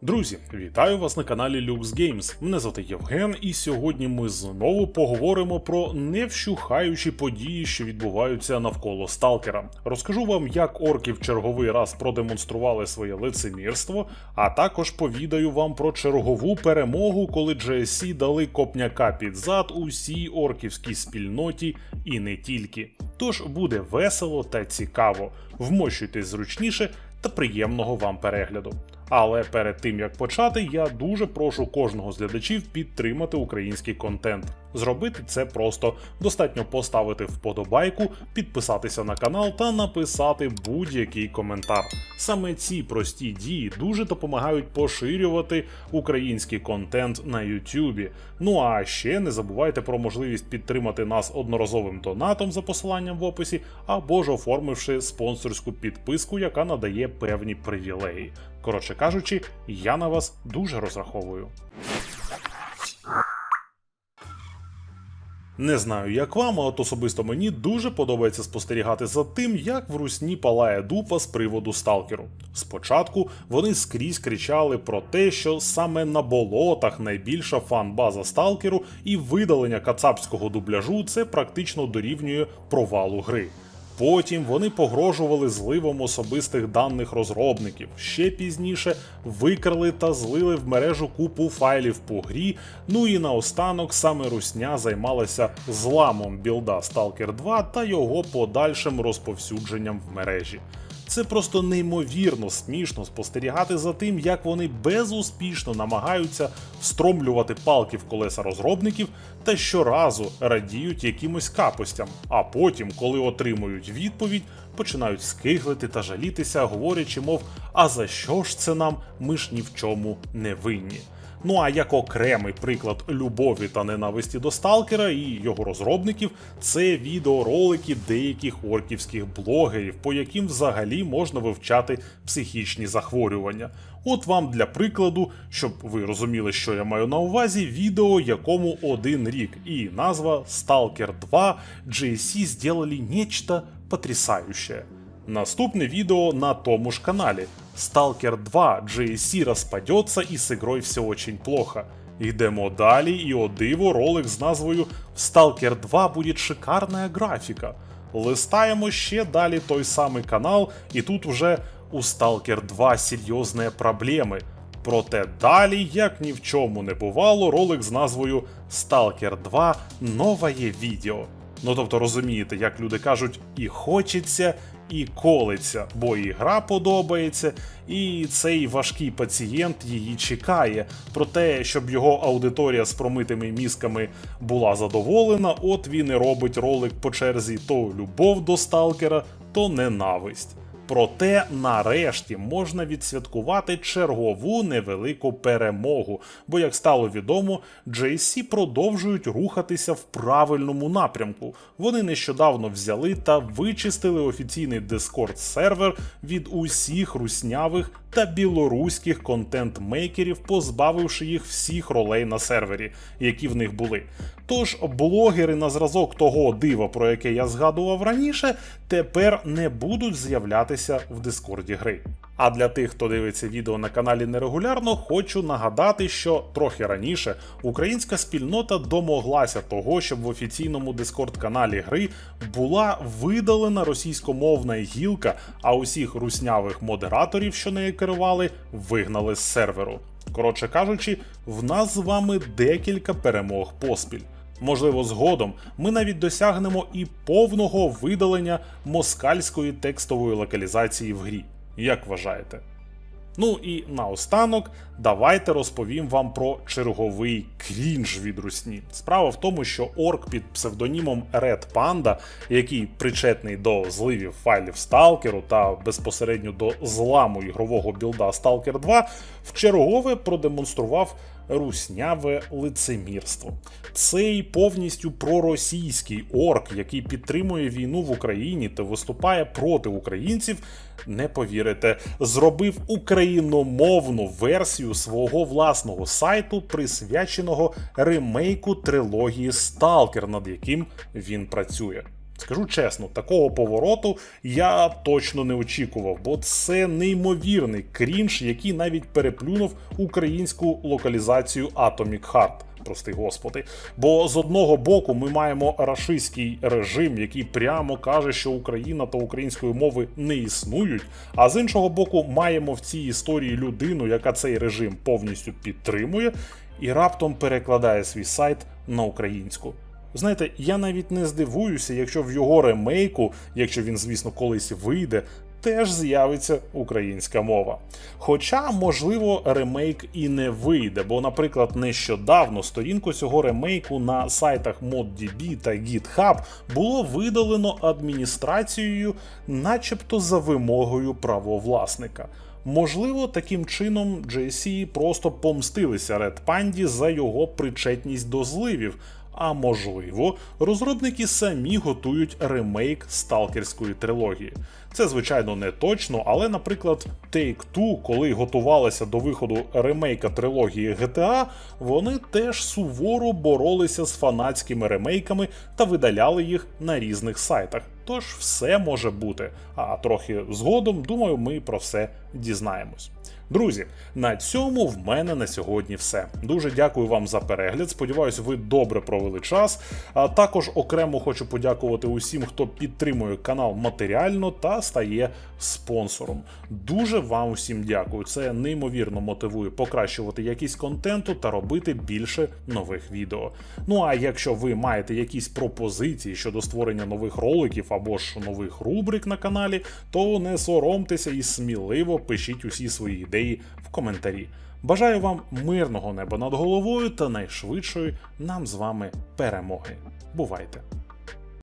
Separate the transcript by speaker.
Speaker 1: Друзі, вітаю вас на каналі Lux Games. Мене звати Євген, і сьогодні ми знову поговоримо про невщухаючі події, що відбуваються навколо сталкера. Розкажу вам, як орки в черговий раз продемонстрували своє лицемірство, а також повідаю вам про чергову перемогу, коли GSC дали копняка під зад усій орківській спільноті і не тільки. Тож буде весело та цікаво. Вмощуйтесь зручніше та приємного вам перегляду. Але перед тим як почати, я дуже прошу кожного з глядачів підтримати український контент. Зробити це просто достатньо поставити вподобайку, підписатися на канал та написати будь-який коментар. Саме ці прості дії дуже допомагають поширювати український контент на Ютубі. Ну а ще не забувайте про можливість підтримати нас одноразовим донатом за посиланням в описі, або ж оформивши спонсорську підписку, яка надає певні привілеї. Коротше кажучи, я на вас дуже розраховую. Не знаю, як вам, а от особисто мені дуже подобається спостерігати за тим, як в русні палає дупа з приводу сталкеру. Спочатку вони скрізь кричали про те, що саме на болотах найбільша фан-база сталкеру, і видалення кацапського дубляжу це практично дорівнює провалу гри. Потім вони погрожували зливом особистих даних розробників. Ще пізніше викрали та злили в мережу купу файлів по грі. Ну і наостанок саме Русня займалася зламом білда Stalker 2 та його подальшим розповсюдженням в мережі. Це просто неймовірно смішно спостерігати за тим, як вони безуспішно намагаються встромлювати палки в колеса розробників та щоразу радіють якимось капостям, а потім, коли отримують відповідь, починають скиглити та жалітися, говорячи, мов, а за що ж це нам? Ми ж ні в чому не винні. Ну а як окремий приклад любові та ненависті до сталкера і його розробників, це відеоролики деяких орківських блогерів, по яким взагалі можна вивчати психічні захворювання. От вам для прикладу, щоб ви розуміли, що я маю на увазі, відео якому один рік, і назва Stalker 2 GSC сделали нечто потрясающее. Наступне відео на тому ж каналі. Stalker 2 GSC распадется и с игрой все очень плохо. Йдемо далі, і о диво ролик з назвою Stalker 2 буде шикарна графіка. Листаємо ще далі той самий канал, і тут вже у Stalker 2 серйозні проблеми. Проте далі, як ні в чому не бувало, ролик з назвою Stalker 2 новає відео. Ну тобто розумієте, як люди кажуть, і хочеться, і колиться, бо і гра подобається, і цей важкий пацієнт її чекає. Про те, щоб його аудиторія з промитими мізками була задоволена, от він і робить ролик по черзі то любов до сталкера, то ненависть. Проте нарешті можна відсвяткувати чергову невелику перемогу, бо, як стало відомо, JC продовжують рухатися в правильному напрямку. Вони нещодавно взяли та вичистили офіційний Discord сервер від усіх руснявих та білоруських контент-мейкерів, позбавивши їх всіх ролей на сервері, які в них були. Тож блогери на зразок того дива, про яке я згадував раніше, тепер не будуть з'являтися в дискорді гри. А для тих, хто дивиться відео на каналі нерегулярно, хочу нагадати, що трохи раніше українська спільнота домоглася того, щоб в офіційному дискорд-каналі гри була видалена російськомовна гілка, а усіх руснявих модераторів, що нею керували, вигнали з серверу. Коротше кажучи, в нас з вами декілька перемог поспіль. Можливо, згодом ми навіть досягнемо і повного видалення москальської текстової локалізації в грі. Як вважаєте? Ну і наостанок, давайте розповім вам про черговий крінж від русні. Справа в тому, що орк під псевдонімом Red Panda, який причетний до зливів файлів Сталкеру та безпосередньо до зламу ігрового білда Stalker 2, вчергове продемонстрував русняве лицемірство. Цей повністю проросійський орк, який підтримує війну в Україні та виступає проти українців, не повірите, зробив україномовну версію свого власного сайту, присвяченого ремейку трилогії Сталкер, над яким він працює. Скажу чесно, такого повороту я точно не очікував, бо це неймовірний крінж, який навіть переплюнув українську локалізацію Atomic Heart. Прости господи. Бо з одного боку ми маємо рашистський режим, який прямо каже, що Україна та української мови не існують. А з іншого боку, маємо в цій історії людину, яка цей режим повністю підтримує, і раптом перекладає свій сайт на українську. Знаєте, я навіть не здивуюся, якщо в його ремейку, якщо він, звісно, колись вийде, теж з'явиться українська мова. Хоча, можливо, ремейк і не вийде, бо, наприклад, нещодавно сторінку цього ремейку на сайтах ModDB та GitHub було видалено адміністрацією, начебто за вимогою правовласника. Можливо, таким чином JC просто помстилися Red Panda за його причетність до зливів. А можливо, розробники самі готують ремейк сталкерської трилогії. Це, звичайно, не точно, але, наприклад, Take-Two, коли готувалися до виходу ремейка трилогії GTA, вони теж суворо боролися з фанатськими ремейками та видаляли їх на різних сайтах. Тож все може бути. А трохи згодом, думаю, ми про все дізнаємось. Друзі, на цьому в мене на сьогодні все. Дуже дякую вам за перегляд. Сподіваюсь, ви добре провели час. А також окремо хочу подякувати усім, хто підтримує канал матеріально та стає спонсором. Дуже вам усім дякую. Це неймовірно мотивує покращувати якість контенту та робити більше нових відео. Ну а якщо ви маєте якісь пропозиції щодо створення нових роликів або ж нових рубрик на каналі, то не соромтеся і сміливо пишіть усі свої ідеї в коментарі. Бажаю вам мирного неба над головою та найшвидшої нам з вами перемоги. Бувайте!